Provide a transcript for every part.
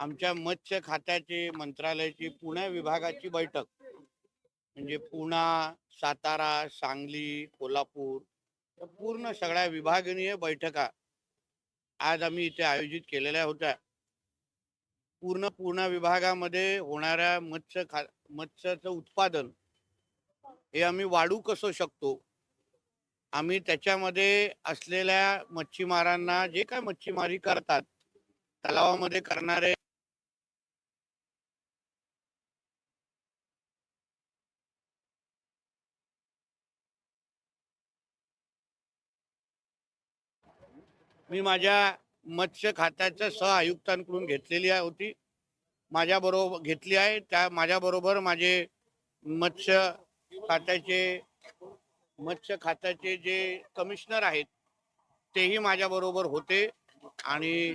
आमच्या मत्स्य खात्याची मंत्रालयाची पुणे विभागाची बैठक. म्हणजे पुणा सातारा सांगली कोल्हापूर पूर्ण सगळ्या विभागीय बैठका आज आम्ही इथे आयोजित केलेल्या होत्या. पूर्ण पूर्ण विभागामध्ये होणाऱ्या मत्स्य खा मत्स्याचं उत्पादन हे आम्ही वाढू कसं शकतो? आम्ही त्याच्यामध्ये असलेल्या मच्छीमारांना जे काय मच्छीमारी करतात तलावामध्ये करणारे मी माझ्या मत्स्य खात्याच्या सह आयुक्तांकडून घेतलेली आहे होती. माझ्याबरोबर घेतली आहे. त्या माझ्याबरोबर माझे मत्स्य खात्याचे मत्स्य खात्याचे जे कमिशनर आहेत तेही माझ्याबरोबर होते आणि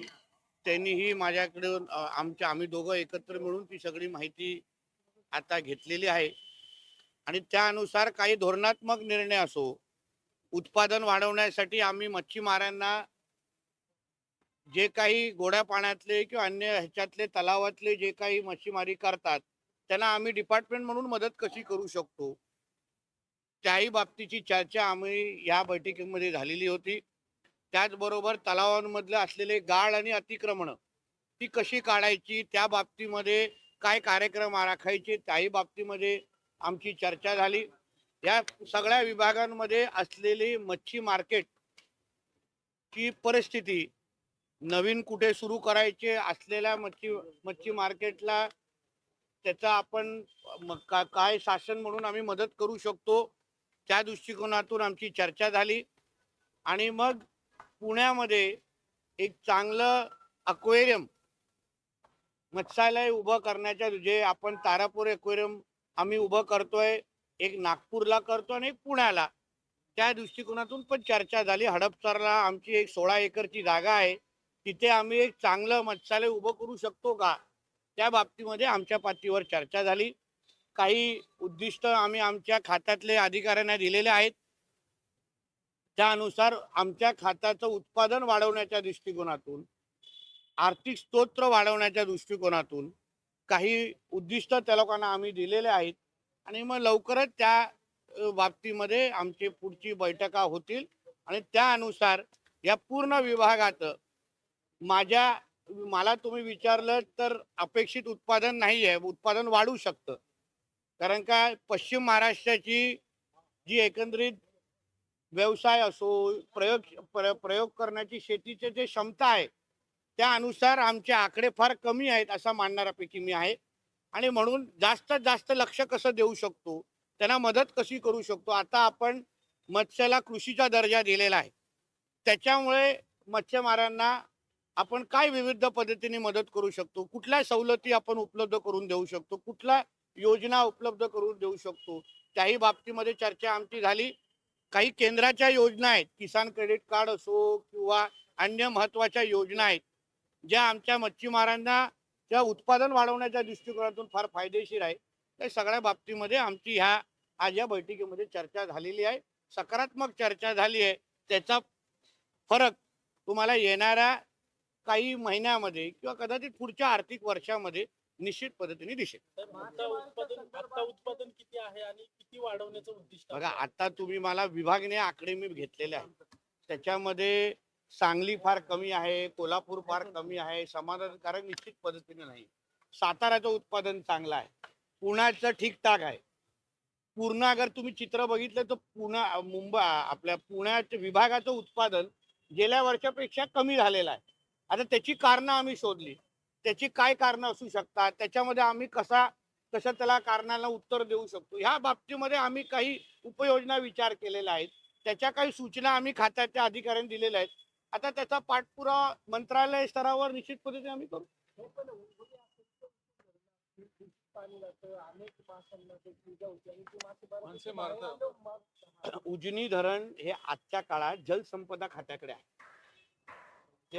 त्यांनीही माझ्याकडून आमच्या आम्ही दोघं एकत्र मिळून ती सगळी माहिती आता घेतलेली आहे. आणि त्यानुसार काही धोरणात्मक निर्णय असो उत्पादन वाढवण्यासाठी आम्ही मच्छीमारांना जे काही गोड्या पाण्यातले किंवा अन्य ह्याच्यातले तलावातले जे काही मच्छीमारी करतात त्यांना आम्ही डिपार्टमेंट म्हणून मदत कशी करू शकतो? त्याही बाबतीची चर्चा आम्ही या बैठकीमध्ये झालेली होती. त्याचबरोबर तलावांमधले असलेले गाळ आणि अतिक्रमण ती कशी काढायची त्या बाबतीमध्ये काय कार्यक्रम राखायचे त्याही बाबतीमध्ये आमची चर्चा झाली. या सगळ्या विभागांमध्ये असलेली मच्छी मार्केट ची परिस्थिती नवीन कुठे सुरू करायचे असलेल्या मच्छी मच्छी मार्केटला त्याचा आपण म- का- काय शासन म्हणून आम्ही मदत करू शकतो त्या दृष्टिकोनातून आमची चर्चा झाली. आणि मग पुण्यामध्ये एक चांगलं अक्वेरियम मत्स्यालय उभं करण्याच्या जे आपण तारापूर एक्वेरियम आम्ही उभं करतोय एक नागपूरला करतो आणि एक पुण्याला. त्या दृष्टिकोनातून पण चर्चा झाली. हडपसरला आमची एक सोळा एकरची जागा आहे. तिथे आम्ही एक चांगलं मत्स्यालय उभं करू शकतो का? त्या बाबतीमध्ये आमच्या पातळीवर चर्चा झाली. काही उद्दिष्ट आम्ही आमच्या खात्यातले अधिकाऱ्यांना दिलेले आहेत. त्यानुसार आमच्या खात्याचं उत्पादन वाढवण्याच्या दृष्टिकोनातून आर्थिक स्तोत्र वाढवण्याच्या दृष्टिकोनातून काही उद्दिष्ट त्या लोकांना आम्ही दिलेले आहेत. आणि मग लवकरच त्या बाबतीमध्ये आमची पुढची बैठका होतील. आणि त्यानुसार या पूर्ण विभागात माझ्या मला तुम्ही विचारलं तर अपेक्षित उत्पादन नाही आहे उत्पादन वाढू शकतं. कारण का पश्चिम महाराष्ट्राची जी एकंदरीत व्यवसाय असो प्रयोग प्र- प्रयोग करण्याची शेतीचे जे क्षमता आहे त्यानुसार आमचे आकडे फार कमी आहेत असा मानणाऱ्यापैकी मी आहे. आणि म्हणून जास्तीत जास्त लक्ष कसं देऊ शकतो त्यांना मदत कशी करू शकतो आता आपण मत्स्याला कृषीचा दर्जा दिलेला आहे. त्याच्यामुळे मत्स्यमारांना आपण काय विविध पद्धतीने मदत करू शकतो? कुठल्या सवलती आपण उपलब्ध करून देऊ शकतो? कुठल्या योजना उपलब्ध करून देऊ शकतो? त्याही बाबतीमध्ये चर्चा आमची झाली. काही केंद्राच्या योजना आहेत. किसान क्रेडिट कार्ड असो किंवा अन्य महत्त्वाच्या योजना आहेत ज्या आमच्या मच्छीमारांना त्या उत्पादन वाढवण्याच्या दृष्टिकोनातून फार फायदेशीर आहे त्या सगळ्या बाबतीमध्ये आमची ह्या आज या बैठकीमध्ये चर्चा झालेली आहे. सकारात्मक चर्चा झाली आहे. त्याचा फरक तुम्हाला येणाऱ्या काही महिन्यामध्ये किंवा कदाचित पुढच्या आर्थिक वर्षामध्ये निश्चित पद्धतीने दिसेल. आता उत्पादन आता उत्पादन किती आहे आणि किती वाढवण्याचं उद्दिष्ट बघा आहे? आता तुम्ही मला विभागने आकडे मी घेतलेले आहेत. त्याच्यामध्ये सांगली फार कमी आहे कोल्हापूर फार कमी आहे समाधानकारक निश्चित पद्धतीने नाही. साताऱ्याचं उत्पादन चांगलं आहे. पुण्याचं ठीकठाक आहे. पूर्ण अगर तुम्ही चित्र बघितलं तर पुण्या मुंबई आपल्या पुण्याच्या विभागाचं उत्पादन गेल्या वर्षापेक्षा कमी झालेलं आहे. आता त्याची कारणं आम्ही शोधली. त्याची काय कारणं असू शकतात? त्याच्यामध्ये आम्ही कसा कशा त्याला कारणाला उत्तर देऊ शकतो? ह्या बाबतीमध्ये आम्ही काही उपयोजना विचार केलेला आहे त्याच्या काही सूचना आम्ही खात्याच्या अधिकाऱ्यांनी दिलेल्या आहेत. आता त्याचा पाठपुरावा मंत्रालय स्तरावर निश्चित पद्धतीने आम्ही करू. उजनी धरण हे आजच्या काळात जलसंपदा खात्याकडे आहे.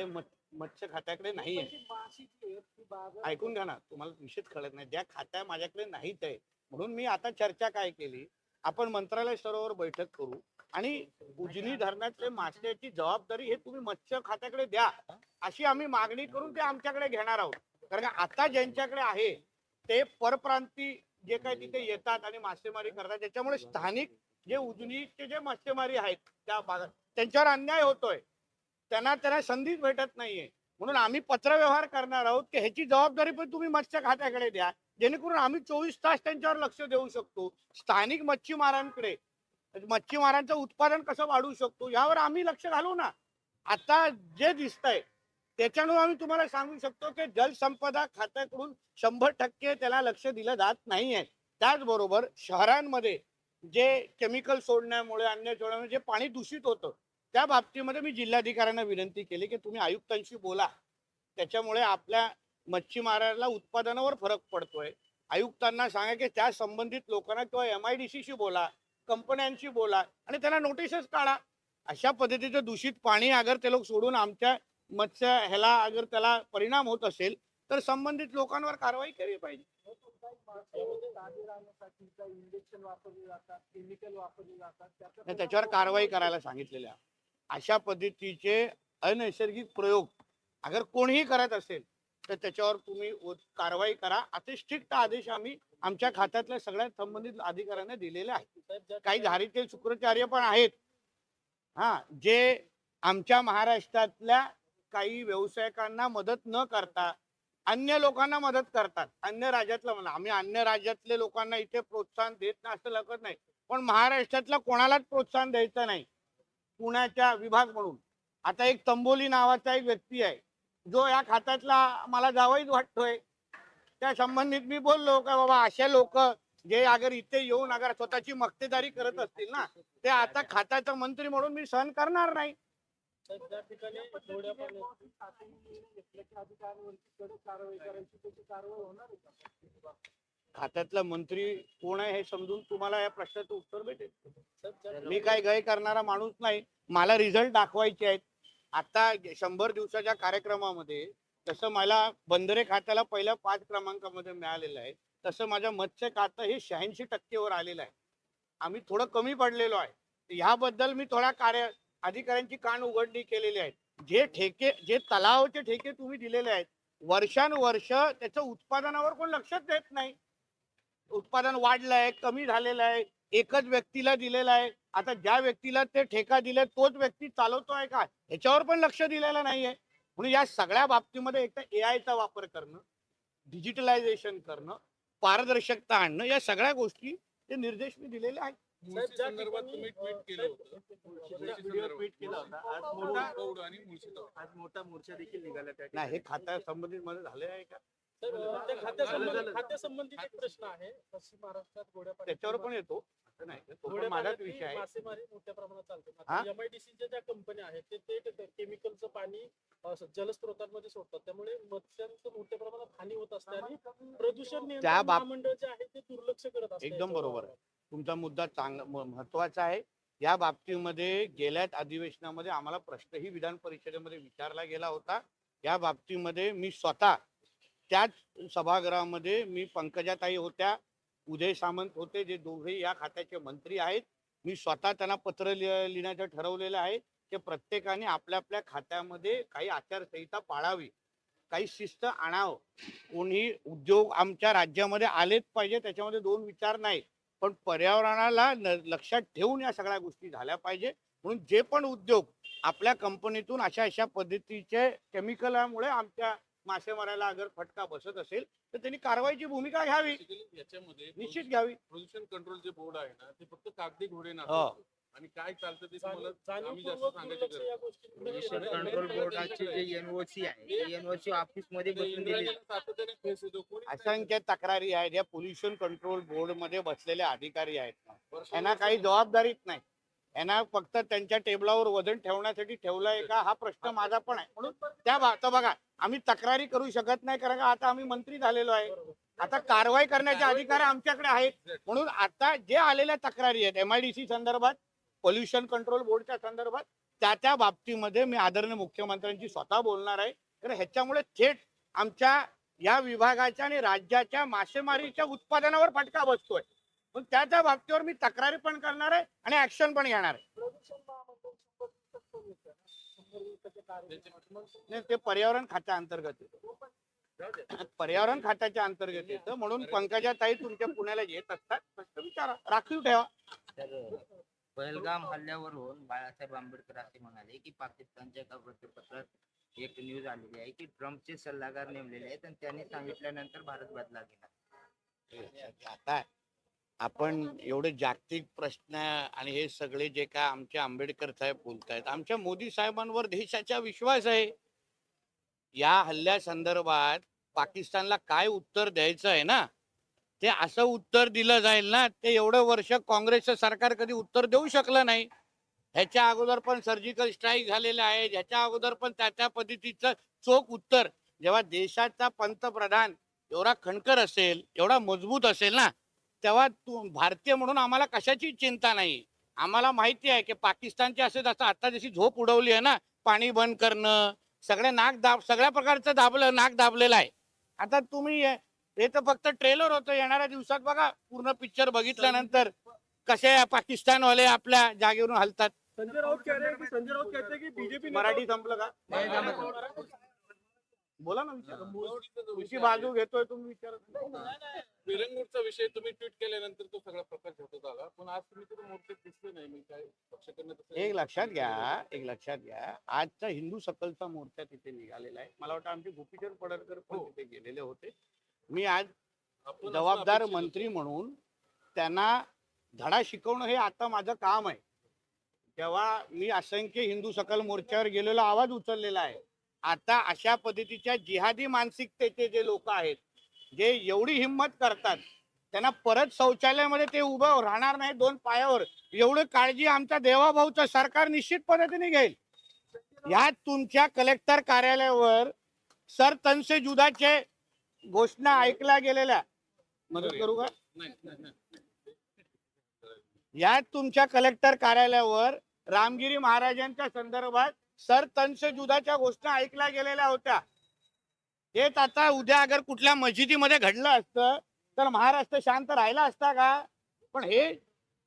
मत्- मत्स्य खात्याकडे नाही आहे पण ती माशी जी आहे, ऐकून घ्या ना तुम्हाला निश्चित कळत नाही. ज्या खात्या माझ्याकडे नाहीत आहे म्हणून मी आता चर्चा काय केली आपण मंत्रालय स्तरावर बैठक करू आणि उजनी धरणातले मासेची जबाबदारी हे तुम्ही मत्स्य खात्याकडे द्या अशी आम्ही मागणी करून ते आमच्याकडे घेणार आहोत. कारण का आता ज्यांच्याकडे आहे ते परप्रांती जे काही तिथे येतात आणि मासेमारी करतात त्याच्यामुळे स्थानिक जे उजनीचे जे मासेमारी आहेत त्या भागात त्यांच्यावर अन्याय होतोय. त्यांना त्यांना संधीच भेटत नाहीये. म्हणून आम्ही पत्रव्यवहार करणार आहोत की ह्याची जबाबदारी पण तुम्ही मत्स्य खात्याकडे द्या. जेणेकरून आम्ही चोवीस तास त्यांच्यावर लक्ष देऊ शकतो. स्थानिक मच्छीमारांकडे. मच्छीमारांचं उत्पादन कसं वाढवू शकतो यावर आम्ही लक्ष घालू ना. आता जे दिसतंय त्याच्यामुळे आम्ही तुम्हाला सांगू शकतो की जलसंपदा खात्याकडून शंभर टक्के त्याला लक्ष दिलं जात नाहीये. त्याचबरोबर शहरांमध्ये जे केमिकल सोडण्यामुळे अन्य सोडण्यामुळे जे पाणी दूषित होतं त्या बाबतीमध्ये मी जिल्हाधिकाऱ्यांना विनंती केली की तुम्ही आयुक्तांशी बोला. त्याच्यामुळे आपल्या मच्छीमाराला उत्पादनावर फरक पडतोय. आयुक्तांना सांगा की त्या संबंधित लोकांना किंवा एम आय डी सीशी बोला कंपन्यांशी बोला आणि त्यांना नोटीसच काढा. अशा पद्धतीचं दूषित पाणी अगर ते लोक सोडून आमच्या मत्स्य ह्याला अगर त्याला परिणाम होत असेल तर संबंधित लोकांवर कारवाई केली पाहिजे. इंजेक्शन वापरले जातात केमिकल वापरले जातात त्याच्यावर कारवाई करायला सांगितलेल्या. अशा पद्धतीचे अनैसर्गिक प्रयोग अगर कोणीही करत असेल तर त्याच्यावर तुम्ही कारवाई करा. असे स्ट्रिक्ट आदेश आम्ही आमच्या खात्यातल्या सगळ्या संबंधित अधिकाऱ्यांना दिलेले आहेत. काही ठिकाणी- शुक्राचार्य पण आहेत. हा जे आमच्या महाराष्ट्रातल्या काही व्यावसायिकांना मदत न करता अन्य लोकांना मदत करतात. अन्य राज्यातलं म्हणा आम्ही अन्य राज्यातल्या लोकांना इथे प्रोत्साहन देत नाही असं लगत नाही. पण महाराष्ट्रातल्या कोणालाच प्रोत्साहन द्यायचं नाही. पुण्याच्या विभाग म्हणून. आता एक तंबोली नावाचा एक व्यक्ती आहे. जो या खात्यातला मला जावईच वाटतोय. त्या संबंधित मी बोललो का बाबा अशा लोक जे अगर इथे येऊन अगर स्वतःची मक्तेदारी करत असतील ना ते आता खात्याचा मंत्री म्हणून मी सहन करणार नाही. खात्यातला मंत्री कोण आहे हे समजून तुम्हाला या प्रश्नाचं उत्तर भेटेल. मी काय गय करणारा माणूस नाही मला रिझल्ट दाखवायचे आहेत. आता शंभर दिवसाच्या कार्यक्रमामध्ये जसं मला बंदरे खात्याला पहिल्या पाच क्रमांकामध्ये मिळालेलं आहे तसं माझं मत्स्य खातं हे शहाऐंशी टक्केवर आलेलं आहे. आम्ही थोडं कमी पडलेलो आहे. ह्याबद्दल मी थोडा कार्य अधिकाऱ्यांची कान उघडणी केलेली आहे. जे ठेके जे तलावाचे ठेके तुम्ही दिलेले आहेत वर्षानुवर्ष त्याचं उत्पादनावर कोण लक्षच देत नाही. उत्पादन वाढलंय कमी झालेलं आहे एकच व्यक्तीला दिलेलं आहे. आता ज्या व्यक्तीला ते ठेका दिले तोच व्यक्ती चालवतोय का? ह्याच्यावर पण लक्ष दिलेलं नाहीये. म्हणून या सगळ्या बाबतीमध्ये एक तर ए चा वापर करणं डिजिटलायझेशन करणं पारदर्शकता आणणं या सगळ्या गोष्टी ते निर्देश मी दिलेले आहेत. नाही हे ठिकाणी. खाता संबंधित मध्ये झाले आहे का? झालं. खात्यासंबंधित एक प्रश्न आहे पश्चिम महाराष्ट्रात गोड्या त्याच्यावर पण येतो असं नाही तो पण गोड्या माझाच पाण्यातली विषय आहे मासेमारी मोठ्या प्रमाणात चालते? एमआयडीसीच्या ज्या कंपन्या आहेत ते ते केमिकलचं पाणी जलस्रोतांमध्ये सोडतात त्यामुळे मत्स्यांचं मोठ्या प्रमाणात हानी होत असते आणि प्रदूषण नियंत्रण महामंडळ जे आहे ते दुर्लक्ष करत असते एकदम. बरोबर आहे. तुमचा मुद्दा चांगला महत्त्वाचा आहे या बाबतीमध्ये गेल्याच अधिवेशनामध्ये आम्हाला प्रश्नही विधान परिषदेमध्ये विचारला गेला होता या बाबतीमध्ये मी स्वतः त्याच सभागृहामध्ये मी पंकजाताई होत्या उदय सामंत होते जे दोघे या खात्याचे मंत्री आहेत. मी स्वतः त्यांना पत्र लिहिण्याचं ठरवलेलं आहे की प्रत्येकाने आपल्या आपल्या खात्यामध्ये काही आचारसंहिता पाळावी काही शिस्त आणावं. कोणी उद्योग आमच्या राज्यामध्ये आलेच पाहिजे त्याच्यामध्ये दोन विचार नाही पण पर्यावरणाला न- लक्षात ठेवून या सगळ्या गोष्टी झाल्या पाहिजे. म्हणून जे पण उद्योग आपल्या कंपनीतून अशा अशा पद्धतीचे केमिकलामुळे आमच्या मासेमाराला अगर फटका बसत असेल तर त्यांनी कारवाईची भूमिका घ्यावी. याच्यामध्ये निश्चित घ्यावी. प्रदूषण कंट्रोल जे बोर्ड आहे ना ते फक्त कागदी घोडे हो. नाचवतं. आणि काय चालतं ते तुम्हाला आम्ही जास्त सांगायची गरज जातं. कंट्रोल बोर्डाचे जे एनओसी आहे एनओसी ऑफिसमध्ये नाही. बसून दिली. इंद्रायणीला सातत्याने फेस येतो. कोणी असंख्य तक्रारी आहेत या पोल्युशन कंट्रोल बोर्डमध्ये बसलेले अधिकारी आहेत. ना यांना काही जबाबदारीच नाही. यांना फक्त त्यांच्या टेबलावर वजन ठेवण्यासाठी ठेवलंय का? हा प्रश्न माझा पण आहे. म्हणून त्या आता बघा आम्ही तक्रारी करू शकत नाही कारण का आता आम्ही मंत्री झालेलो आहे. आता कारवाई करण्याचे अधिकार आमच्याकडे आहेत. म्हणून आता जे आलेल्या तक्रारी आहेत एमआयडीसी संदर्भात पोल्युशन कंट्रोल बोर्डच्या संदर्भात त्या त्या बाबतीमध्ये मी आदरणीय मुख्यमंत्र्यांची स्वतः बोलणार आहे. कारण ह्याच्यामुळे थेट आमच्या या विभागाच्या आणि राज्याच्या मासेमारीच्या उत्पादनावर फटका बसतोय. पण त्या त्या बाबतीवर मी तक्रारी पण करणार आहे आणि ऍक्शन पण घेणार आहे. मग नाही, ते पर्यावरण खात्या अंतर्गत येतं. पर्यावरण खात्याच्या अंतर्गत येतं. म्हणून पंकजा ताई तुमच्या पुण्याला येत असतात. विचारा. राखीव ठेवा. तर पहलगाम हल्ल्यावरून बाळासाहेब आंबेडकर असे म्हणाले की पाकिस्तानच्या एका वृत्तपत्रात एक न्यूज आलेली आहे की ट्रम्पचे सल्लागार नेमलेले आहेत आणि त्यांनी सांगितल्यानंतर भारत बदला घेणार. आता आपण एवढे जागतिक प्रश्न आणि हे सगळे जे काय आमचे आंबेडकर साहेब बोलतायत आमच्या मोदी साहेबांवर देशाचा विश्वास आहे. या हल्ल्या संदर्भात पाकिस्तानला काय उत्तर द्यायचं आहे ना? ते असं उत्तर दिलं जाईल ना ते एवढं वर्ष काँग्रेसचं सरकार कधी उत्तर देऊ शकलं नाही. ह्याच्या अगोदर पण सर्जिकल स्ट्राईक झालेलं आहे ह्याच्या अगोदर पण त्या त्या पद्धतीचं चोख उत्तर. जेव्हा देशाचा पंतप्रधान एवढा खणकर असेल एवढा मजबूत असेल ना तेव्हा तू भारतीय म्हणून आम्हाला कशाची चिंता नाही. आम्हाला माहिती आहे की पाकिस्तानचे असे जसं आता जशी झोप उडवली आहे ना पाणी बंद करणं सगळे नाक दाब सगळ्या प्रकारचं दाबलं नाक दाबलेलं आहे. आता तुम्ही हे हे तर फक्त ट्रेलर होतं येणाऱ्या दिवसात बघा पूर्ण पिक्चर बघितल्यानंतर कसे पाकिस्तानवाले आपल्या जागेवरून हलतात. संजय राऊत हैं संजय राऊत कहते हैं कि बीजेपी मराठी संपलं का? बोला ना विचारा. तुमची विषय बाजू घेतोय तुम्ही विचारा. विषय तुम्ही ट्विट केल्यानंतर तो सगळा प्रकार घडत आला. पण आज तुम्ही तर मोर्चेत दिसले नाही मी काय पक्षाकडनं एक लक्षात घ्या एक लक्षात घ्या. आजचा हिंदू सकलचा मोर्चा तिथे निघालेला आहे. मला वाटतं आमचे गोपीचंद पडळकर पण हो. तिथे गेलेले होते. मी आज जबाबदार मंत्री म्हणून त्यांना धडा शिकवणं हे आता माझं काम आहे. तेव्हा मी असंख्य हिंदू सकल मोर्चावर गेलेलो आवाज उचललेला आहे. आता अशा पद्धतीच्या जिहादी मानसिकतेचे जे लोक आहेत जे एवढी हिंमत करतात त्यांना परत शौचालयामध्ये ते उभं राहणार नाही दोन पायावर. एवढी काळजी आमच्या देवाभाऊचं सरकार निश्चित पद्धतीने घेईल. या तुमच्या कलेक्टर कार्यालयावर सर तनसे जुदाचे घोषणा ऐकल्या गेलेल्या. मदत करू का? या तुमच्या कलेक्टर कार्यालयावर रामगिरी महाराजांच्या संदर्भात सर तनसे जुदाच्या घोषणा ऐकल्या गेलेल्या होत्या. हेच आता उद्या अगर कुठल्या मशिदीमध्ये घडलं असतं तर महाराष्ट्र शांत राहिला असता का? पण हे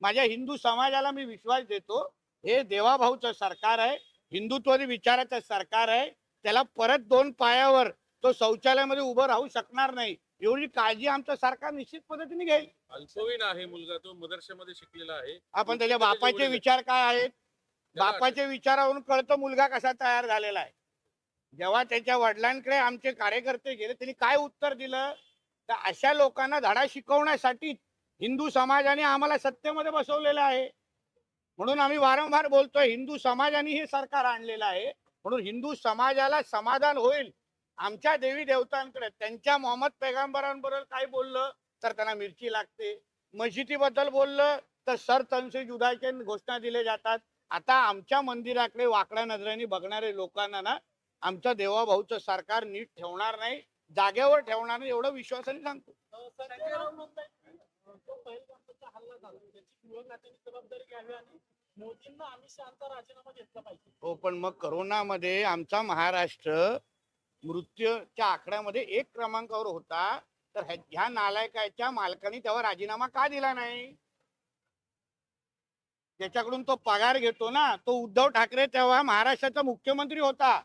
माझ्या हिंदू समाजाला मी विश्वास देतो हे देवाभाऊचं सरकार आहे हिंदुत्वादी विचाराचं सरकार आहे त्याला परत दोन पायावर तो शौचालयामध्ये उभं राहू शकणार नाही. एवढी काळजी आमचं सरकार निश्चित पद्धतीने घेईल. आहे मुलगा तो मदरशामध्ये शिकलेला आहे. आपण त्याच्या बापाचे विचार काय आहेत? बापाच्या विचारावरून कळतं मुलगा कसा तयार झालेला आहे. जेव्हा त्याच्या वडिलांकडे आमचे कार्यकर्ते गेले त्यांनी काय उत्तर दिलं? तर अशा लोकांना धडा शिकवण्यासाठी हिंदू समाजाने आम्हाला सत्तेमध्ये बसवलेलं आहे. म्हणून आम्ही वारंवार बोलतोय हिंदू समाजाने हे सरकार आणलेलं आहे. म्हणून हिंदू समाजाला समाधान होईल. आमच्या देवी देवतांकडे त्यांच्या मोहम्मद पैगंबरांबरोबर काय बोललं? तर त्यांना मिरची लागते. मशिदीबद्दल बोललं तर सर तनसे जुदाचे घोषणा दिले जातात. आता आमच्या मंदिराकडे वाकड्या नजरेने बघणारे लोकांना ना आमच्या देवाभाऊचं सरकार नीट ठेवणार नाही जागेवर ठेवणार नाही एवढं विश्वासाने सांगतो. हो पण मग करोनामध्ये आमचा महाराष्ट्र मृत्यूच्या आकड्यामध्ये एक क्रमांकावर होता तर ह्या- ह्या नालायकाच्या मालकाने तेव्हा राजीनामा का दिला नाही? त्याच्याकडून तो पगार घेतो ना तो उद्धव ठाकरे तेव्हा महाराष्ट्राचा मुख्यमंत्री होता.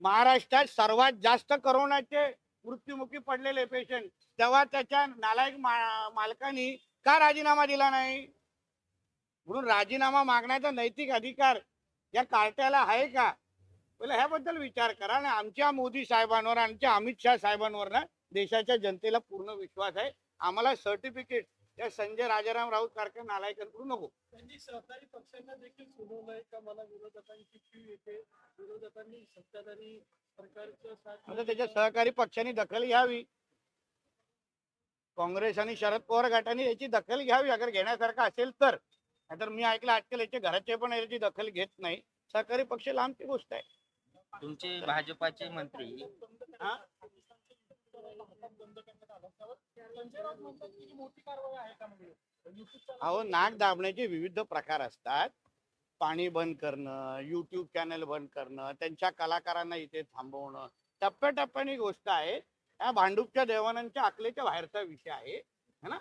महाराष्ट्रात सर्वात जास्त करोनाचे मृत्युमुखी पडलेले पेशंट तेव्हा त्याच्या नालायक मा- मालकानी का राजीनामा दिला नाही? म्हणून राजीनामा मागण्याचा नैतिक अधिकार या कार्ट्याला आहे का? पहिला ह्याबद्दल विचार करा. ना आमच्या मोदी साहेबांवर आमच्या अमित शाह साहेबांवर ना देशाच्या जनतेला पूर्ण विश्वास आहे. आम्हाला सर्टिफिकेट या संजय राजाराम राऊत सारख्या नालायकांकडून नको. त्यांनी सहकारी पक्षांना देखील सुनावलंय का? मला विरोधकांची क्यू येते. विरोधकांनी सत्ताधारी सरकारच्या त्याच्या सहकारी पक्षांनी दखल घ्यावी. काँग्रेस आणि शरद पवार गटाने याची दखल घ्यावी अगर घेण्यासारखं असेल तर. नाहीतर मी ऐकलं आजकाल याचे घराचे पण याची दखल घेत नाही. सहकारी पक्ष लांबची गोष्ट आहे. तुमचे भाजपाचे मंत्री? बंद करण्यात आला त्यावर संजय राऊत म्हणतात की ही मोठी कारवाई आहे का म्हणजे? अहो नाक दाबण्याचे विविध प्रकार असतात. पाणी बंद करणं युट्यूब चॅनल बंद करणं त्यांच्या कलाकारांना इथे थांबवणं. टप्प्याटप्प्याने गोष्ट आहे. या भांडूपच्या देवानांच्या अकलेच्या बाहेरचा विषय आहे. है ना?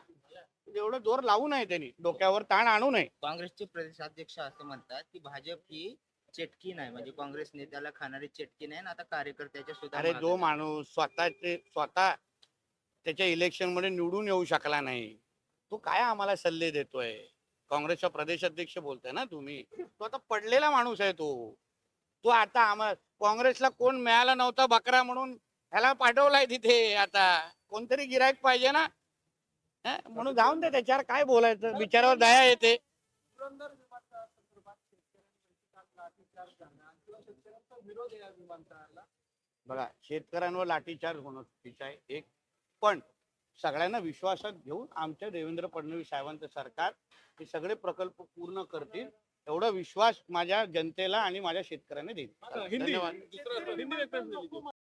एवढं जोर लावू नये त्यांनी. डोक्यावर ताण आणू नये. काँग्रेसचे प्रदेशाध्यक्ष असं म्हणतात की भाजप ही चेटकी नाही. म्हणजे काँग्रेस नेत्याला खाणारी चेटकी नाही आणि आता कार्यकर्त्याच्या सुद्धा अरे जो माणूस स्वतःचे स्वतः त्याच्या इलेक्शनमध्ये निवडून येऊ शकला नाही. तो काय आम्हाला सल्ले देतोय? काँग्रेसचा प्रदेश अध्यक्ष बोलताय ना तुम्ही. तो आता पडलेला माणूस आहे तो. तो आता आम्हाला काँग्रेसला कोण मिळाला नव्हता बकरा म्हणून ह्याला पाठवलाय तिथे आता. कोणतरी गिरायक पाहिजे ना? म्हणून जाऊन दे त्याच्यावर काय बोलायचं? बिचारावर दया येते. बघा शेतकऱ्यांवर लाठीचार्ज होणं चुकीचं आहे एक पण सगळ्यांना विश्वासात घेऊन आमच्या देवेंद्र फडणवीस साहेबांचं सरकार हे सगळे प्रकल्प पूर्ण करतील एवढा विश्वास माझ्या जनतेला आणि माझ्या शेतकऱ्यांना देईल धन्यवाद.